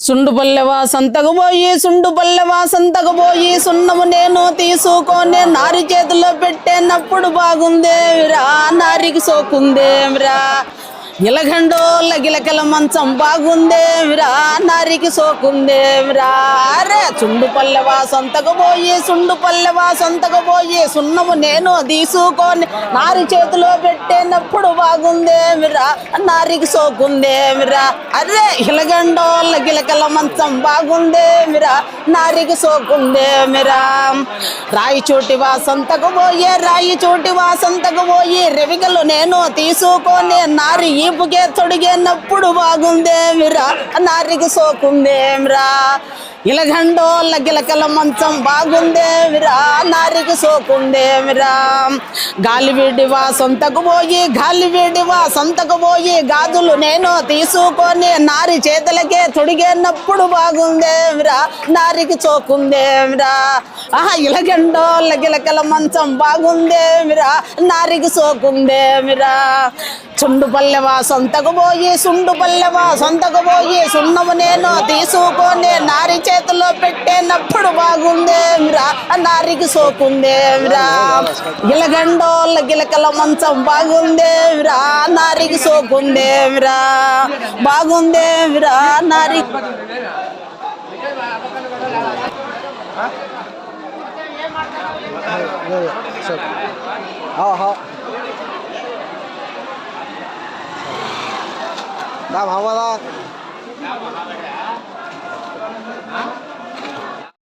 సుండు పల్లెవా సంతకు పోయి సుండు పల్లెవా సంతకు పోయి సున్నము నేను తీసుకొని నారి చేతిలో పెట్టేనప్పుడు బాగుందేమిరా నారికి సోకుందేమిరా? నిలగండోళ్ళ గిలకల మంచం బాగుందేమిరా నారికి సోకుందేమిరా అరే చుండు పల్లెవా సొంతకు పోయి సుండు పల్లెవా సొంతకు పోయి సున్నము నేను తీసుకొని నారి చేతిలో పెట్టేనప్పుడు బాగుందేమిరా నారికి సోకుందేమిరా అరే ఇలగండోళ్ళ గిలకల మంచం బాగుందేమిరా నారికి సోకుందేమిరా రాయి చోటి వాసంతకు పోయే రాయి చోటి వాసంతకు పోయి రెవిగలు నేను తీసుకొని నారి వీపుకే తొడిగేనప్పుడు బాగుందేమిరా నారికి సోకుందేమిరా? ఇలగండోళ్ళ గిలకల మంచం బాగుందేమిరా నారికి సోకుందేమిరా గాలివీడివా సొంతకు పోయి గాలివీడివా సొంతకు పోయి గాజులు నేను తీసుకొని నారి చేతులకే తొడిగేనప్పుడు బాగుందేమిరా నారికి చోకుందేమిరా ఆహా ఇలగండోళ్ళ గిలకల మంచం బాగుందేమిరా నారికి సోకుందేమిరా చుండు పల్లెవా సొంతకు పోయి సుండు పల్లెవా సొంతకు పోయి సున్నము నేను తీసుకొని నారి చేతిలో పెట్టేనప్పుడు బాగుందేమిరా నారికి సోకుందేమిరా గిలగండోళ్ళ గిలకల మంచం బాగుందేమిరా నారికి సోకుందేమిరా బాగుందేమిరా నారి हाँ हाँ दाम हवा